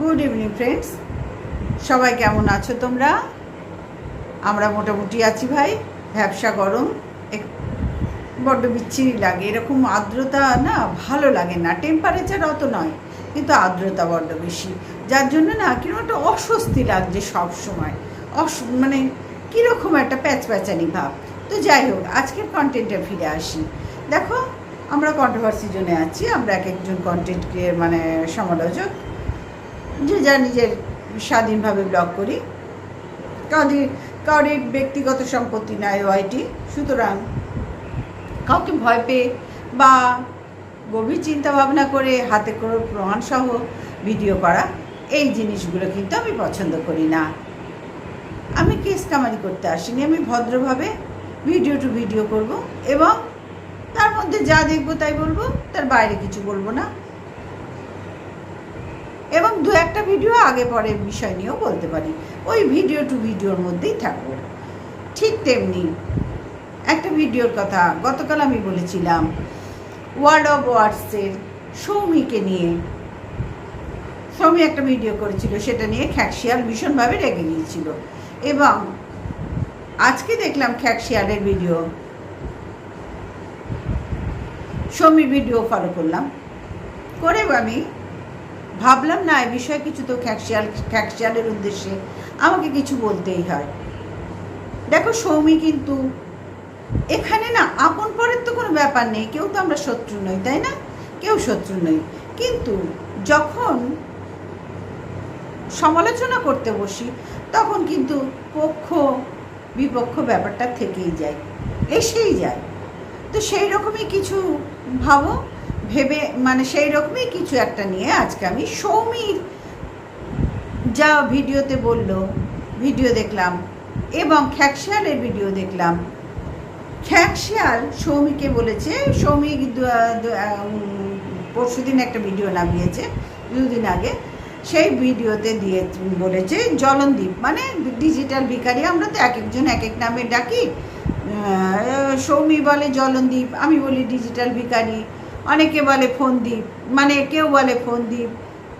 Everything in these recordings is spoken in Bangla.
গুড ইভিনিং ফ্রেন্ডস সবাই কেমন আছো তোমরা? আমরা মোটামুটি আছি ভাই। ব্যবসা গরম। বড্ড বিচ্ছিরি লাগে। এরকম আর্দ্রতা না ভালো লাগে না। টেম্পারেচার অত নয়, কিন্তু আর্দ্রতা বড্ড বেশি। যার জন্য না কীরকম একটা অস্বস্তি লাগছে সব সময় অস মানে কীরকম একটা প্যাচ প্যাচানি ভাব। তো যাই হোক, আজকের কন্টেন্টে ফিরে আসি। দেখো, আমরা কন্ট্রোভার্সি জন্য আছি। আমরা এক একজন কন্টেন্ট মানে সমালোচক যে যা নিজের স্বাধীনভাবে ব্লগ করি। কাউরি কাউরির ব্যক্তিগত সম্পত্তি নয় ওয়াইটি সুতরাং কাউকে ভয় পেয়ে বা গভীর চিন্তা ভাবনা করে হাতে করে প্রমাণসহ ভিডিও করা, এই জিনিসগুলো কিন্তু আমি পছন্দ করি না। আমি কেস কামারি করতে আসিনি, আমি ভদ্রভাবে ভিডিও টু ভিডিও করব এবং তার মধ্যে যা দেখব তাই বলব, তার বাইরে কিছু বলব না। এবং দু একটা ভিডিও আগে পরে বিষয় নিয়েও বলতে পারি। ওই ভিডিও টু ভিডিওর মধ্যেই থাকব। ঠিক তেমনি একটা ভিডিওর কথা, গতকাল আমি বলেছিলাম ওয়ার্ড অফ ওয়ার্ডসের সৌমিকে নিয়ে। সৌমি একটা ভিডিও করেছিল, সেটা নিয়ে খ্যাকশিয়াল ভীষণভাবে রেগে গিয়েছিল। এবং আজকে দেখলাম খ্যাকশিয়ালের ভিডিও। সৌমির ভিডিও ফলো করলাম। করে আমি ভাবলাম, না, এ বিষয়ে কিছু তো খ্যাকশিয়াল খ্যাকশিয়ালের উদ্দেশ্যে আমাকে কিছু বলতেই হয়। দেখো, সৌমি কিন্তু এখানে না, আপন পরের তো কোনো ব্যাপার নেই। কেউ তো আমরা শত্রু নই, তাই না? কেউ শত্রু নই। কিন্তু যখন সমালোচনা করতে বসি, তখন কিন্তু পক্ষ বিপক্ষ ব্যাপারটা থেকেই যায়, এসেই যায়। তো সেই রকমই কিছু ভাবো ভেবে মানে সেই রকমই কিছু একটা নিয়ে আজকে আমি সৌমির যা ভিডিওতে বলল, ভিডিও দেখলাম এবং খ্যাকশিয়ালের ভিডিও দেখলাম। খ্যাকশিয়াল সৌমিকে বলেছে, সৌমি পরশু দিন একটা ভিডিও নামিয়েছে, দুদিন আগে। সেই ভিডিওতে দিয়ে বলেছে জলনদ্বীপ মানে ডিজিটাল ভিখারি, আমরা তো এক একজন এক এক নামে ডাকি। সৌমি বলে জলনদ্বীপ আমি বলি ডিজিটাল ভিখারি। অনেকে বলে ফোনদ্বীপ মানে কেউ বলে ফোনদ্বীপ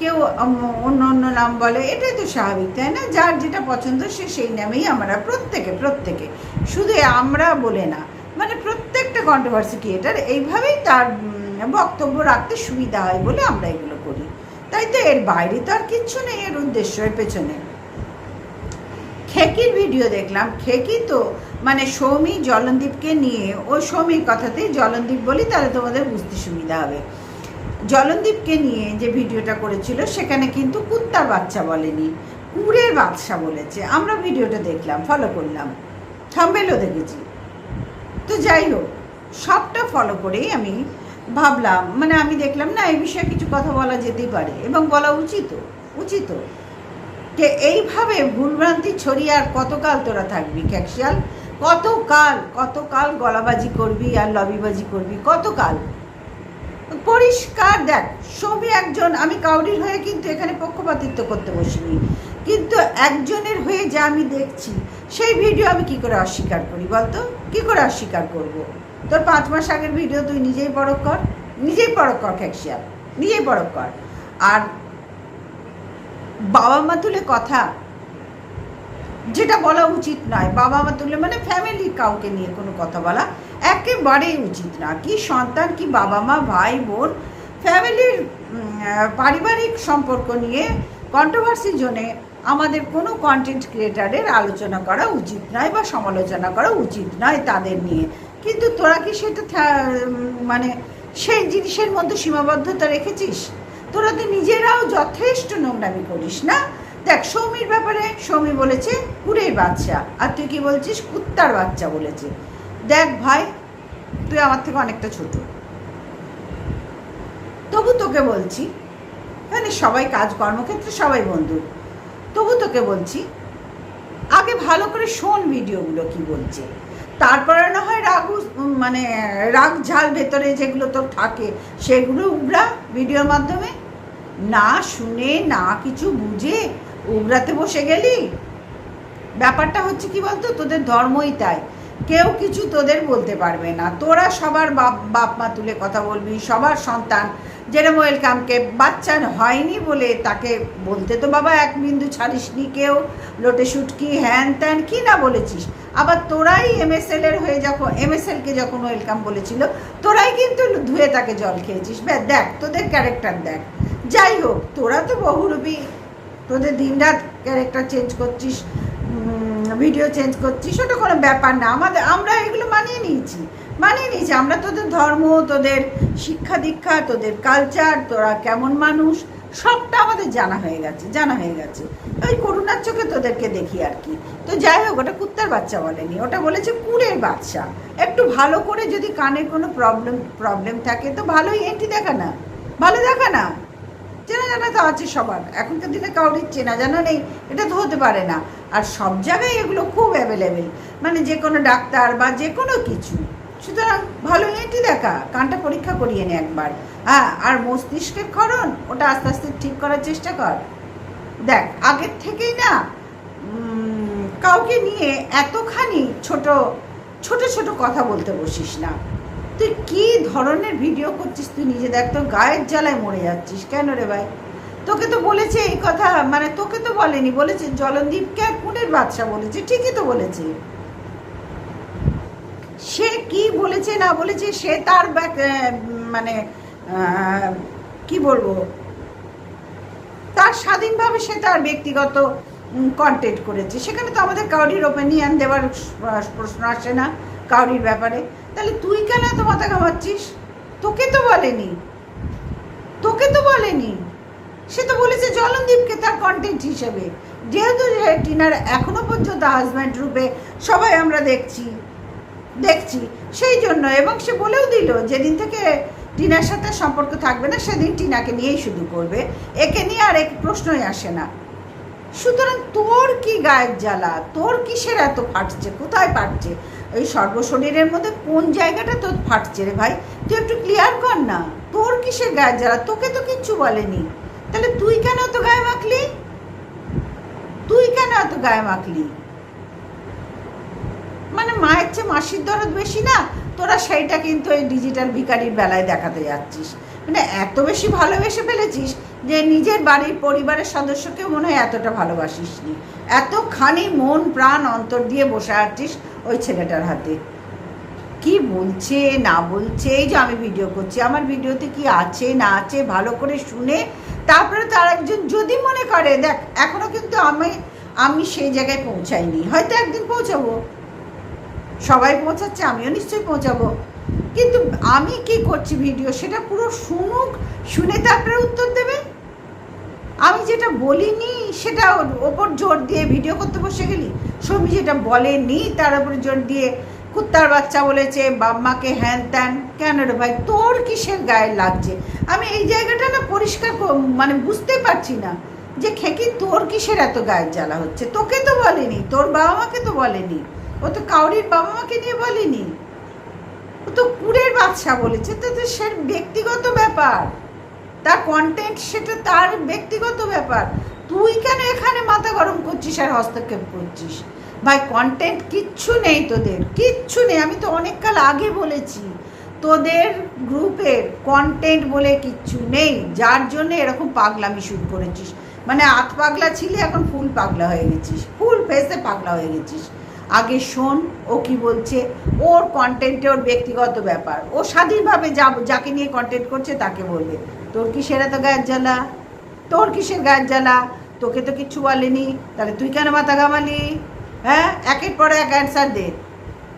কেউ অন্য অন্য নাম বলে, এটাই তো স্বাভাবিক, তাই না? যার যেটা পছন্দ সে সেই নামেই আমরা প্রত্যেকে প্রত্যেকে, শুধু আমরা বলে না মানে প্রত্যেকটা কন্ট্রোভার্সি ক্রিয়েটার এইভাবেই তার বক্তব্য রাখতে সুবিধা হয় বলে আমরা এগুলো করি। তাই তো এর বাইরে তো আর কিচ্ছু নেই, এর উদ্দেশ্য এর পেছনে। খেকির ভিডিও দেখলাম, খেকি তো মানে সৌমি জলনদীপকে নিয়ে, ও সৌমির কথাতেই জলনদীপ বলি, তাহলে তোমাদের বুঝতে সুবিধা হবে। জলনদীপকে নিয়ে যে ভিডিওটা করেছিল, সেখানে কিন্তু কুত্তার বাচ্চা বলেনি, কুড়ের বাচ্চা বলেছে। আমরা ভিডিওটা দেখলাম ফলো করলাম থাম্বেলও দেখেছি। তো যাই হোক, সবটা ফলো করেই আমি ভাবলাম মানে আমি দেখলাম, না, এই বিষয়ে কিছু কথা বলা যেতেই পারে, এবং বলা উচিত উচিত। যে এইভাবে ভুলভ্রান্তি ছড়িয়ে আর কতকাল তোরা থাকবি, ক্যাকশিয়াল? কতকাল কতকাল গলাবাজি করবি আর লবিবাজি করবি? কতকাল? পরিষ্কার দেখ, সবই একজন, আমি কাউরির হয়ে কিন্তু এখানে পক্ষপাতিত্ব করতে বসিনি। কিন্তু একজনের হয়ে যা আমি দেখছি, সেই ভিডিও আমি কি করে অস্বীকার করি বলতো? কি করে অস্বীকার করব? তোর পাঁচ মাস আগের ভিডিও তুই নিজেই পরক কর, নিজেই পরক কর ক্যাকশিয়াল নিজেই পরক কর। আর বাবা মা তুলে কথা যেটা বলা উচিত নয়। বাবা মা তুলে মানে ফ্যামিলি কাউকে নিয়ে কোনো কথা বলা একেবারেই উচিত না। কি সন্তান, কি বাবা মা ভাই বোন ফ্যামিলির পারিবারিক সম্পর্ক নিয়ে কন্ট্রোভার্সি জোনে আমাদের কোনো কন্টেন্ট ক্রিয়েটারের আলোচনা করা উচিত নয় বা সমালোচনা করা উচিত নয় তাদের নিয়ে। কিন্তু তোরা কি সেটা মানে সেই জিনিসের মধ্যে সীমাবদ্ধতা রেখেছিস? তোরা তো নিজেরাও যথেষ্ট নোংরামি করিস না? দেখ, সৌমির ব্যাপারে সৌমি বলেছে কুড়ের বাচ্চা, আর তুই কি বলছিস কুত্তার বাচ্চা বলেছে। দেখ ভাই, তুই আমার থেকে অনেকটা ছোট। তবু তোকে বলছি মানে সবাই কাজ, কর্মক্ষেত্রে সবাই বন্ধু। তবু তোকে বলছি, আগে ভালো করে শোন ভিডিওগুলো কি বলছে। তারপরে না হয় রাগ মানে রাগ ঝাল ভেতরে যেগুলো তোর থাকে, সেগুলো উগরা ভিডিওর মাধ্যমে না শুনে, না কিছু বুঝে উগরাতে বসে গেলি? ব্যাপারটা হচ্ছে কি বলতো? তোদের ধর্মই তাই। কেউ কিছু তোদের বলতে পারবে না। তোরা সবার বাপ বাপ মা তুলে কথা বলবি, সবার সন্তান যেরকম ওয়েলকামকে। বাচ্চা হয়নি বলে তাকে বলতে তো বাবা এক বিন্দু ছাড়িসনি কেউ। লোটে শুটকি হ্যান ত্যান কি না বলেছিস? আবার তোরাই এমএসএল এর হয়ে যখন এমএসএল কে যখন ওয়েলকাম বলেছিল, তোরাই কিন্তু ধুয়ে তাকে জল খেয়েছিস। ব্যাস, দেখ, তোদের ক্যারেক্টার দেখ। যাই হোক, তোরা তো বহুরূপী তোদের দিনরাত ক্যারেক্টার চেঞ্জ করছিস ভিডিও চেঞ্জ করছিস, ওটা কোনো ব্যাপার না। আমাদের, আমরা এগুলো মানিয়ে নিয়েছি মানিয়ে নিয়েছি। আমরা তোদের ধর্ম, তোদের শিক্ষা দীক্ষা, তোদের কালচার তোরা কেমন মানুষ, সবটা আমাদের জানা হয়ে গেছে, জানা হয়ে গেছে। ওই করুণার চোখে তোদেরকে দেখি আর কি। তো যাই হোক, ওটা কুত্তার বাচ্চা বলেনি, ওটা বলেছে কুড়ের বাচ্চা। একটু ভালো করে যদি কানের কোনো প্রবলেম প্রবলেম থাকে, তো ভালোই এন্টি দেখা না, ভালো দেখা না। চেনা জানা তো আছে সবার। এখনকার দিনে কাউরির চেনা জানা নেই, এটা তো হতে পারে না। আর সব জায়গায় এগুলো খুব অ্যাভেলেবেল মানে যে কোনো ডাক্তার বা যে কোনো কিছু। সুতরাং ভালো এটি দেখা, কানটা পরীক্ষা করিয়ে নে একবার। হ্যাঁ আর মস্তিষ্কের ক্ষরণ, ওটা আস্তে আস্তে ঠিক করার চেষ্টা কর। দেখ, আগের থেকেই না কাউকে নিয়ে এতখানি ছোট ছোট ছোট কথা বলতে বসিস না। তুই কি ধরনের ভিডিও করছিস? তুই নিজে দেখ তো গায়ের জ্বালায় মরে যাচ্ছিস। কেন রে ভাই? তোকে তো বলেছে এই কথা মানে তোকে তো বলেনি, বলেছে জলনদীপকে আর কুনের বাদশা বলেছে, ঠিকই তো বলেছে। সে কি বলেছে না বলেছে, সে তার মানে কি বলব? তার স্বাধীনভাবে সে তার ব্যক্তিগত কন্টেন্ট করেছে। সেখানে তো আমাদের কাউরির ওপিনিয়ন দেওয়ার প্রশ্ন আসে না, কাউরির ব্যাপারে। তাহলে তুই কেন এত মাথা ঘামাচ্ছিস? তোকে তো বলেনি। তোকে তো বলেনি। সে তো বলেছে জলনদীপকে তার কন্টেন্ট হিসেবে। যেহেতু টিনার এখনও পর্যন্ত হাজব্যান্ড রূপে সবাই আমরা দেখছি দেখছি, সেই জন্য এবং সে বলেও দিল, যেদিন থেকে টিনার সাথে সম্পর্ক থাকবে না, সেদিন টিনাকে নিয়েই শুধু করবে। একে নিয়ে আর এক প্রশ্নই আসে না। সুতরাং তোর কি গায়ের জ্বালা? তোর কিসের এত ফাটছে? কোথায় ফাটছে? এই সর্বশরীরের মধ্যে কোন জায়গাটা তোর ফাটছে রে ভাই? তুই একটু ক্লিয়ার কর না। তোর কিসের গায়ে জ্বালা? তোকে তো কিচ্ছু বলেনি। তাহলে তুই কেন এত গায়ে মাখলি? তুই কেন এত গায়ে মাখলি? মানে মায়ের চেয়ে মাসির দরদ বেশি না? তোরা সেইটা কিন্তু এই ডিজিটাল ভিকারির বেলায় দেখাতে যাচ্ছিস। মানে এত বেশি ভালোবেসে ফেলেছিস যে নিজের বাড়ির পরিবারের সদস্যকে মনে হয় এতটা ভালোবাসিস নি এতখানি মন প্রাণ অন্তর দিয়ে বসে আছিস ওই ছেলেটার হাতে। কি বলছে, না বলছে, এই যে আমি ভিডিও করছি। আমার ভিডিওতে কি আছে, না আছে, ভালো করে শুনে তারপরে তার একজন যদি মনে করে, দেখ, এখনও কিন্তু আমি আমি সেই জায়গায় পৌঁছাইনি। হয়তো একদিন পৌঁছাবো। সবাই পৌঁছাচ্ছে, আমিও নিশ্চয়ই পৌঁছাবো। কিন্তু আমি কি করছি ভিডিও সেটা পুরো শুনুক, শুনে তারপরে উত্তর দেবে? আমি যেটা বলিনি, সেটা ওপর জোর দিয়ে ভিডিও করতে বসে গেলি? ছবি যেটা বলেনি, তার উপরে জোর দিয়ে কুত্তার বাচ্চা বলেছে, বাম্মাকে হ্যান ত্যান। কেন রে ভাই, তোর কিসের গায়ে লাগছে? আমি এই জায়গাটা না পরিষ্কার কর- মানে বুঝতে পারছি না যে খেকি তোর কিসের এত গায়ের জ্বালা হচ্ছে? তোকে তো বলেনি, তোর বাবা মাকে তো বলেনি, ও তো কাউরির বাবা মাকে নিয়ে বলেনি। ও তো কুড়ের বাচ্চা বলেছে, তো সে ব্যক্তিগত ব্যাপার। তার কন্টেন্ট সেটা তার ব্যক্তিগত ব্যাপার। তুই কেন এখানে মাথা গরম করছিস আর হস্তক্ষেপ করছিস? ভাই কন্টেন্ট কিচ্ছু নেই তোদের, কিচ্ছু নেই। আমি তো অনেক কাল আগে বলেছি, তোদের গ্রুপের কন্টেন্ট বলে কিচ্ছু নেই। যার জন্য এরকম পাগলামি শুরু করেছিস। মানে আত পাগলা ছিলে, এখন ফুল পাগলা হয়ে গেছিস। ফুল ফেসে পাগলা হয়ে গেছিস। আগে শোন, ও কি বলছে? ওর কন্টেন্টে ওর ব্যক্তিগত ব্যাপার। ও স্বাধীনভাবে যা, যাকে নিয়ে কন্টেন্ট করছে তাকে বলবে। তোর কিসের তো গায়ের জ্বালা? তোর কিসের গায়ের জ্বালা? তোকে তো কিচ্ছু বলেনি। তাহলে তুই কেন মাথা ঘামালি? হ্যাঁ? একের পর এক অ্যান্সার দে।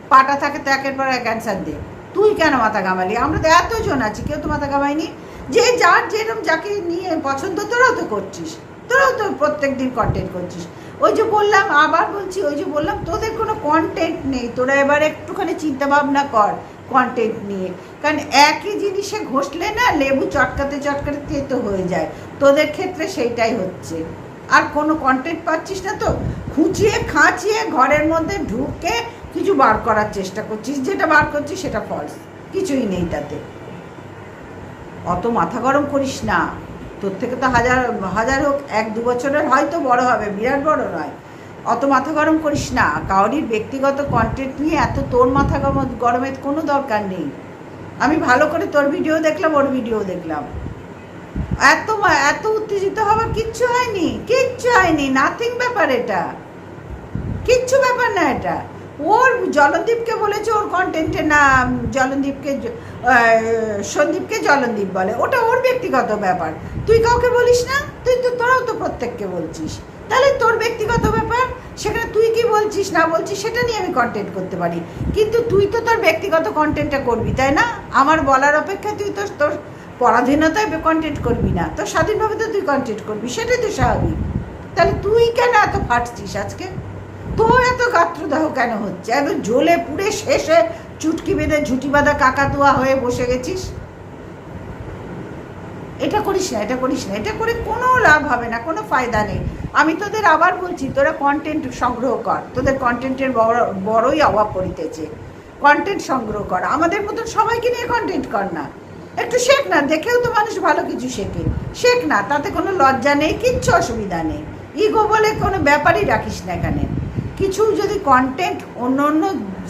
পাটা থাকে তো একের পর এক অ্যান্সার দে। তুই কেন মাথা ঘামালি? আমরা তো এতজন আছি, কেউ তো মাথা ঘামায়নি। যে যার যেরকম যাকে নিয়ে পছন্দ, তোরাও তো করছিস। তোরাও তো প্রত্যেক দিন কন্টেন্ট করছিস। ওই যে বললাম, আবার বলছি, ওই যে বললাম, তোদের কোনো কন্টেন্ট নেই। তোরা এবার একটুখানি চিন্তা ভাবনা কর কন্টেন্ট নিয়ে। কারণ একই জিনিসে ঘষলে না লেবু চটকাতে চটকাতে তেতো হয়ে যায়। তোদের ক্ষেত্রে সেইটাই হচ্ছে। আর কোনো কন্টেন্ট পাচ্ছিস না তো? খুঁচিয়ে খাঁচিয়ে ঘরের মধ্যে ঢুকে কিছু বার করার চেষ্টা করছিস। যেটা বার করছিস সেটা ফলস কিছুই নেই তাতে। অত মাথা গরম করিস না। তোর থেকে তো হাজার হাজার হোক, এক দু বছরের হয়তো বড় হবে, বিরাট বড় নয়। অত মাথা গরম করিস না, কাউরির ব্যক্তিগত কন্টেন্ট নিয়ে এত তোর মাথা গরম- গরমের কোনো দরকার নেই। আমি ভালো করে তোর ভিডিও দেখলাম, ওর ভিডিও দেখলাম। এত এত উত্তেজিত হবার কিচ্ছু হয়নি কিচ্ছু হয়নি নাথিং ব্যাপার এটা। কিচ্ছু ব্যাপার না এটা। ওর জলদীপকে বলেছে, ওর কন্টেন্টে না জলদীপকে সন্দীপকে জলদীপ বলে। ওটা ওর ব্যক্তিগত ব্যাপার। তুই কাউকে বলিস না, তুই তো তোরাও তো প্রত্যেককে বলছিস। তাহলে তোর ব্যক্তিগত ব্যাপার, সেখানে তুই কি বলছিস, না বলছিস, সেটা নিয়ে আমি কন্টেন্ট করতে পারি। কিন্তু তুই তো তোর ব্যক্তিগত কন্টেন্টটা করবি, তাই না? আমার বলার অপেক্ষা তুই তো তোর পরাধীনতায় কন্টেন্ট করবি না। তো স্বাধীনভাবে তো তুই কন্টেন্ট করবি, সেটাই তো স্বাভাবিক। তাহলে তুই কেন এত ফাটছিস আজকে? তো এত গাত্রদাহ কেন হচ্ছে? একদম জ্বলে পুড়ে শেষে চুটকি বেঁধে ঝুটি বাঁধা কাকাতুয়া হয়ে বসে গেছিস? এটা করিস না, এটা করিস না, এটা করে কোনো লাভ হবে না, কোনো ফায়দা নেই। আমি তোদের আবার বলছি, তোরা কন্টেন্ট সংগ্রহ কর, তোদের কন্টেন্টের বড়, বড়ই অভাব পড়িতেছে। কন্টেন্ট সংগ্রহ কর, আমাদের মতন সবাইকে নিয়ে কন্টেন্ট কর না। একটু শেখ না, দেখেও তো মানুষ ভালো কিছু শেখে। শেখ না, তাতে কোনো লজ্জা নেই, কিচ্ছু অসুবিধা নেই। ইগো বলে কোনো ব্যাপারই রাখিস না এখানে। কিছু যদি কন্টেন্ট অন্য অন্য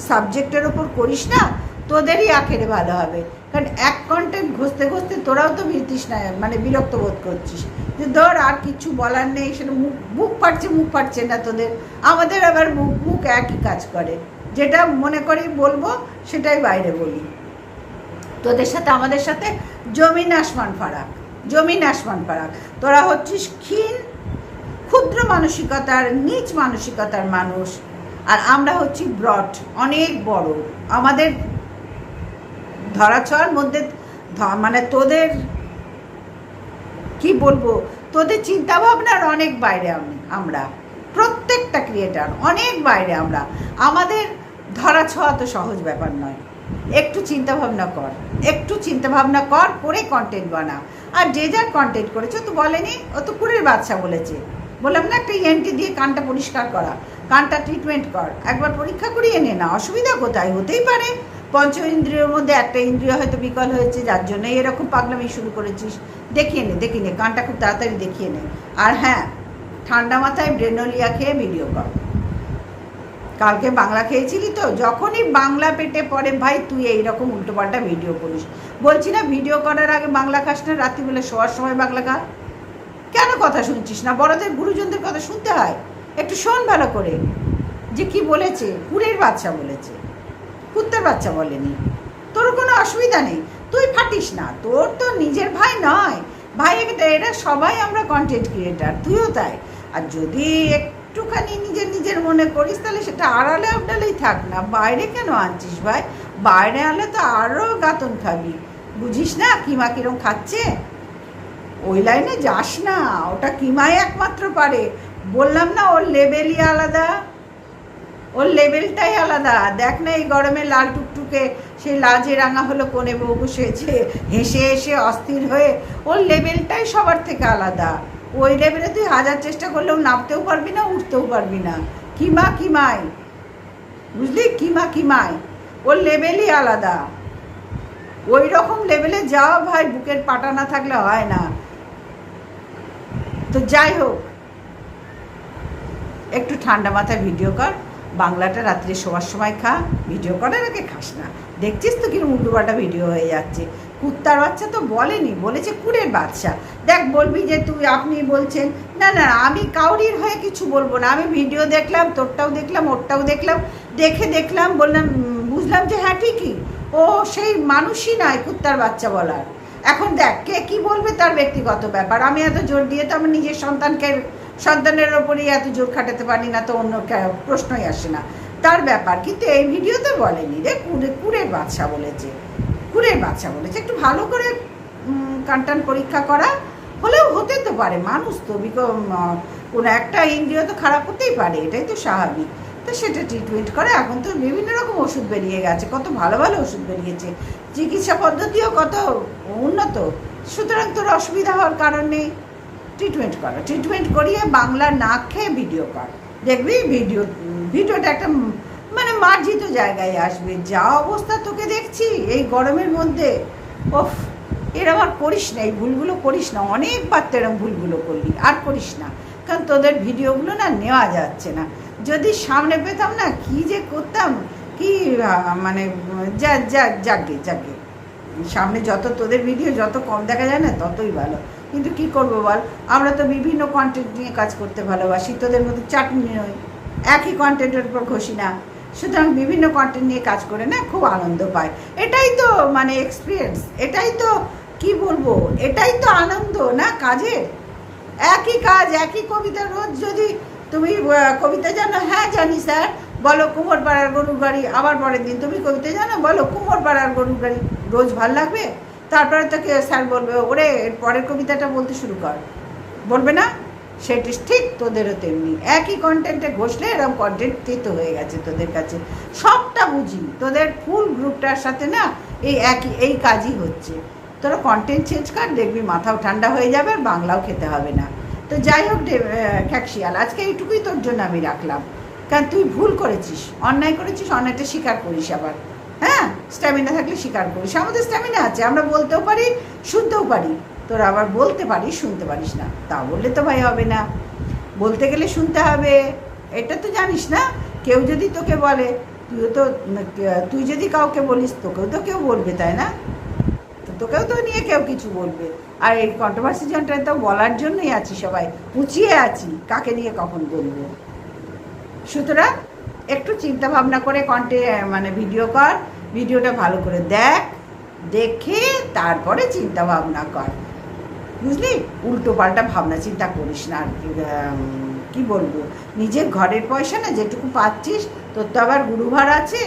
সাবজেক্টের ওপর করিস না, তোদেরই আখেরে ভালো হবে। কারণ এক কন্টেন্ট ঘষতে ঘষতে তোরাও তো না মানে বিরক্ত বোধ করছিস। যে ধর আর কিছু বলার নেই, সেটা মুখ মুখ ফাটছে মুখ ফাটছে না তোদের। আমাদের আবার মুখ মুখ একই কাজ করে। যেটা মনে করি বলব, সেটাই বাইরে বলি। তোদের সাথে, আমাদের সাথে জমিন আসমান ফারাক, জমিন আসমান ফারাক। তোরা হচ্ছিস ক্ষীণ ক্ষুদ্র মানসিকতার, নিচ মানসিকতার মানুষ। আর আমরা হচ্ছি ব্রড, অনেক বড়। আমাদের ধরাছোঁয়ার মধ্যে মানে তোদের, কি বলব? তোদের চিন্তা ভাবনার অনেক বাইরে আমি, আমরা। প্রত্যেকটা ক্রিয়েটার অনেক বাইরে আমরা। আমাদের ধরা ছোঁয়া তো সহজ ব্যাপার নয়। একটু চিন্তা ভাবনা কর, একটু চিন্তা ভাবনা কর, করে কন্টেন্ট বানা। আর যে যার কন্টেন্ট করেছে তো বলেনি, ও তো কুড়ের বাচ্চা বলেছে। বললাম, না, একটা ইএনটি দিয়ে কানটা পরিষ্কার করা, কানটা ট্রিটমেন্ট কর। একবার পরীক্ষা করিয়ে নে না, অসুবিধা কোথায়? হতেই পারে। পঞ্চ ইন্দ্রিয়র মধ্যে একটা ইন্দ্রিয় হয়তো বিকল হয়েছে, যার জন্য এরকম পাগলামি শুরু করেছিস। দেখিয়ে নে দেখিয়ে নে, কানটা খুব তাড়াতাড়ি দেখিয়ে নে। আর হ্যাঁ ঠান্ডা মাথায় ব্রেনোলিয়া খেয়ে ভিডিও কর। কালকে বাংলা খেয়েছিলি তো? যখনই বাংলা পেটে পড়ে, ভাই, তুই এইরকম উল্টোপাল্টা ভিডিও করিস। বলছি, না, ভিডিও করার আগে বাংলা খাস না, রাত্রিবেলা শোয়ার সময় বাংলা খা। কেন কথা শুনছিস না? বড়দের, গুরুজনদের কথা শুনতে হয়। একটু শোন ভালো করে। যে কি বলেছে, কুড়ের বাচ্চা বলেছে। কুত্তার বাচ্চা বলেনি। তোর কোনো অসুবিধা নেই। তুই ফাটিস না। তোর তো নিজের ভাই নয়। ভাই এটা এরা সবাই আমরা কন্টেন্ট ক্রিয়েটার তুইও তাই। আর যদি একটুখানি নিজের নিজের মনে করিস, তাহলে সেটা আড়ালে আবডালেই থাক না। বাইরে কেন আনছিস ভাই? বাইরে আনলে তো আরও গাতন খাবি। বুঝিস না কিমা কিরম খাচ্ছে? ওই লাইনে যাস না, ওটা কিমাই একমাত্র পারে। বললাম না, ওর লেভেলই আলাদা। ওর লেভেলটাই আলাদা। দেখ না এই গরমে লাল টুকটুকে সেই লাজে রাঙা হলো কোণে বউ বসেছে। হেসে হেসে অস্থির হয়ে ওর লেভেলটাই সবার থেকে আলাদা। ওই লেভেলে তুই হাজার চেষ্টা করলেও নামতেও পারবি না, উঠতেও পারবি না। কিমা কিমাই। বুঝলি? কিমা কিমাই। ওর লেভেলই আলাদা। ওই রকম লেভেলে যাওয়া ভাই, বুকের পাটা না থাকলে হয় না। তো যাই হোক, একটু ঠান্ডা মাথায় ভিডিও কর, বাংলাটা রাত্রে শোয়ার সময় খা, ভিডিও করার আগে খাস না। দেখছিস তো কিরম উল্টোপাল্টা ভিডিও হয়ে যাচ্ছে। কুত্তার বাচ্চা তো বলেনি, বলেছে কুড়ের বাচ্চা। দেখ, বলবি যে তুই, আপনি বলছেন, না না, আমি কাউরির হয়ে কিছু বলব না। আমি ভিডিও দেখলাম, তোরটাও দেখলাম, ওরটাও দেখলাম, দেখে দেখলাম, বললাম বুঝলাম যে হ্যাঁ ঠিকই। ও সেই মানুষই নয় কুত্তার বাচ্চা বলার। এখন দেখ, কে কি বলবে তার ব্যক্তিগত ব্যাপার। আমি এত জোর দিয়ে তো আমার নিজের সন্তানকে, সন্তানের ওপরেই এত জোর খাটাতে পারি না, তো অন্য প্রশ্নই আসে না। তার ব্যাপার, কিন্তু এই ভিডিওতে বলেনি রে, কুড়ে, কুড়ের বাচ্চা বলেছে। কুড়ের বাচ্চা বলেছে, একটু ভালো করে কানটান পরীক্ষা করা, হলেও হতে তো পারে। মানুষ তো কোনো একটা ইন্দ্রিয় তো খারাপ হতেই পারে, এটাই তো স্বাভাবিক। তো সেটা ট্রিটমেন্ট করে। এখন তো বিভিন্ন রকম ওষুধ বেরিয়ে গেছে, কত ভালো ভালো ওষুধ বেরিয়েছে। চিকিৎসা পদ্ধতিও কত উন্নত। সুতরাং তোর অসুবিধা হওয়ার কারণ নেই। ট্রিটমেন্ট করা। ট্রিটমেন্ট করিয়ে বাংলা না খেয়ে ভিডিও কর। দেখবি ভিডিও ভিডিওটা একটা মানে মার্জিত জায়গায় আসবে। যা অবস্থা তোকে দেখছি এই গরমের মধ্যে, ওফ এরম আর করিস না, এই ভুলগুলো করিস না। অনেকবার তো এরম ভুলগুলো করলি। আর করিস না। কারণ তোদের ভিডিওগুলো না নেওয়া যাচ্ছে না। যদি সামনে পেতাম না, কি যে করতাম? কি মানে যা যা যাকে যাকে সামনে যত তোদের ভিডিও যত কম দেখা যায় না, ততই ভালো। কিন্তু কি করব বল? আমরা তো বিভিন্ন কন্টেন্ট নিয়ে কাজ করতে ভালোবাসি, তোদের মতো চাটনি নই একই কন্টেন্টের উপর ঘষি না। সুতরাং বিভিন্ন কন্টেন্ট নিয়ে কাজ করে না, খুব আনন্দ পায় এটাই তো মানে এক্সপিরিয়েন্স এটাই তো, কি বলব? এটাই তো আনন্দ না কাজের? একই কাজ, একই কবিতা রোজ যদি তুমি কবিতা জানো? হ্যাঁ জানি স্যার। বলো কুমোর পাড়ার গরুর গাড়ি আবার পরের দিন। তুমি কবিতা জানো? বলো কুমোর পাড়ার গরুর গাড়ি রোজ ভালো লাগবে? তারপরে তোকে স্যার বলবে, ওরে, এর পরের কবিতাটা বলতে শুরু কর। বলবে না? সেটি ঠিক তোদেরও তেমনি। একই কন্টেন্টে ঘষলে এরকম কন্টেন্ট তেতো হয়ে গেছে তোদের কাছে। সবটা বুঝি। তোদের ফুল গ্রুপটার সাথে না এই একই, এই কাজই হচ্ছে। তোরা কন্টেন্ট চেঞ্জ কর, দেখবি মাথাও ঠান্ডা হয়ে যাবে, আর বাংলাও খেতে হবে না। তো যাই হোক খ্যাকশিয়াল আজকে এইটুকুই তোর জন্য আমি রাখলাম। কারণ তুই ভুল করেছিস, অন্যায় করেছিস, অন্যায়টা স্বীকার করিস আবার। হ্যাঁ? স্ট্যামিনা থাকলে স্বীকার করিস। আমাদের স্ট্যামিনা আছে, আমরা বলতেও পারি, শুনতেও পারি। তোরা আবার বলতে পারিস, শুনতে পারিস না। তা বললে তো ভাই হবে না। বলতে গেলে শুনতে হবে। এটা তো জানিস না? কেউ যদি তোকে বলে, তুইও তো তুই যদি কাউকে বলিস, তোকেও তো কেউ বলবে, তাই না? তোকেও তো নিয়ে কেউ কিছু বলবে। আর এই কন্ট্রোভার্সি জনটা তো বলার জন্যই আছি সবাই। উঁচিয়ে আছি, কাকে নিয়ে কখন বলব? সুতরাং একটু চিন্তা ভাবনা করে কন্টে মানে ভিডিও কর ভিডিওটা ভালো করে দেখ, দেখে তারপরে চিন্তা ভাবনা কর। বুঝলি? উল্টো পাল্টা ভাবনা চিন্তা করিস না, আর কি বলব? নিজের ঘরের পয়সা না যেটুকু পাচ্ছিস, তোর তো আবার গুরুভার আছে।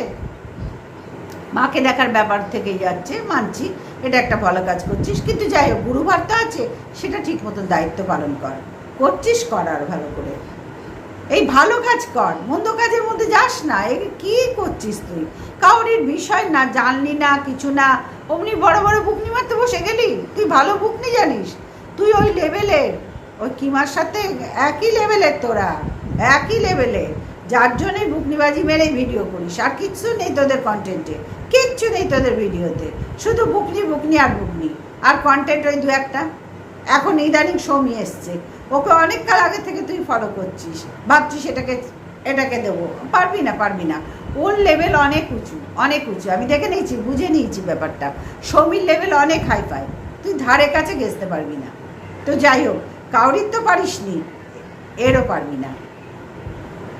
মাকে দেখার ব্যাপার থেকেই যাচ্ছে, মানছি। এটা একটা ভালো কাজ করছিস। কিন্তু যাই হোক গুরুভার তো আছে, সেটা ঠিক মতন দায়িত্ব পালন কর। করছিস কর আর ভালো করে। এই ভালো কাজ কর, মন্দ কাজের মধ্যে যাস না। এ কি করছিস তুই? কাউরির বিষয় না, জানলি না, কিছু না। অমনি বড় বড় বুকনি মারতে বসে গেলি? তুই ভালো বুকনি জানিস? তুই ওই লেভেলের, ওই কিমার সাথে একই লেভেলের তোরা, একই লেভেলের। যার জন্যই বুকনিবাজি মেরেই ভিডিও করিস। আর কিচ্ছু নেই তোদের কন্টেন্টে কিচ্ছু নেই তোদের ভিডিওতে। শুধু বুকনি বুকনি আর বুকনি। আর কন্টেন্ট ওই দু একটা। এখন ইদানিং সৌমি এসছে। ওকে অনেককাল আগে থেকে তুই ফলো করছিস। ভাবছিস এটাকে এটাকে দেবো। পারবি না পারবি না। ওর লেভেল অনেক উঁচু অনেক উঁচু। আমি দেখে নিয়েছি, বুঝে নিয়েছি ব্যাপারটা। সৌমির লেভেল অনেক হাই ফাই তুই ধারে কাছে ঘেসতে পারবি না। তো যাই হোক, কাউরির তো পারিস নি এরও পারবি না।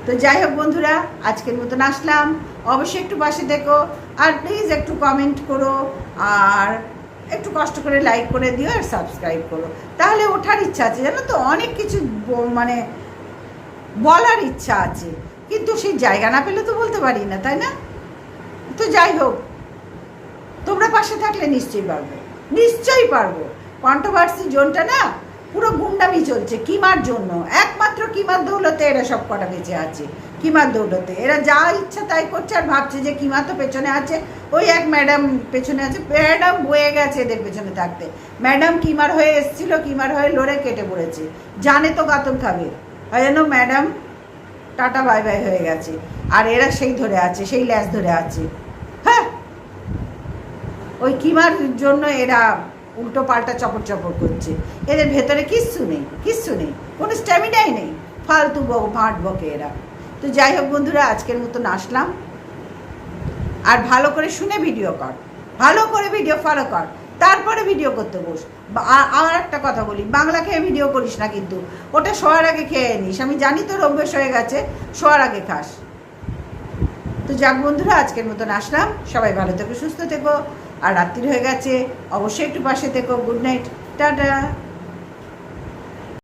তো যাই হোক বন্ধুরা, আজকের মতন আসলাম। অবশ্যই একটু পাশে দেখো, আর প্লিজ একটু কমেন্ট করো, আর একটু কষ্ট করে লাইক করে দিও আর সাবস্ক্রাইব করো। তাহলে ওঠার ইচ্ছা আছে, জানো তো? অনেক কিছু মানে বলার ইচ্ছা আছে। কিন্তু সেই জায়গা না পেলে তো বলতে পারি না, তাই না? তো যাই হোক, তোমরা পাশে থাকলে নিশ্চয়ই পারব। নিশ্চয়ই পারব। কন্ট্রোভার্সি জোনটা না পুরো গুন্ডামি চলছে, কিমার জন্য? একমাত্র কিমার দৌলতে এরা সব কটা বেঁচে আছে, কিমার দৌলতে। এরা যা ইচ্ছা তাই করছে আর ভাবছে যে কিমা তো পেছনে আছে। ওই এক ম্যাডাম পেছনে আছে, ম্যাডাম বয়ে গেছে এদের পেছনে থাকতে। ম্যাডাম কিমার হয়ে এসছিল, কিমার হয়ে লড়ে কেটে পড়েছে। জানে তো গাতন খাবে ওই জন্য ম্যাডাম, টাটা, বাই বাই হয়ে গেছে। আর এরা সেই ধরে আছে, সেই ল্যাস ধরে আছে। হ্যাঁ ওই কিমার জন্য এরা উল্টো পাল্টা চপড় চপড় করছে। এদের ভেতরে কিচ্ছু নেই কিচ্ছু নেই, কোনো স্ট্যামিনাই নেই। ফালতু ভাঁট বকে এরা। তো যাই হোক বন্ধুরা, আজকের মতন আসলাম। আর ভালো করে শুনে ভিডিও কর। ভালো করে ভিডিও ফলো কর। তারপরে ভিডিও করতে বস। আর একটা কথা বলি, বাংলা খেয়ে ভিডিও করিস না কিন্তু। ওটা শোয়ার আগে খেয়ে নিস। আমি জানি তোর অভ্যেস হয়ে গেছে, শোয়ার আগে খাস। তো যাক বন্ধুরা, আজকের মতন আসলাম। সবাই ভালো থেকো, সুস্থ থেকো। আর রাত্রি হয়ে গেছে। অবশ্যই একটু পাশে দেখো গুড নাইট। টাটা।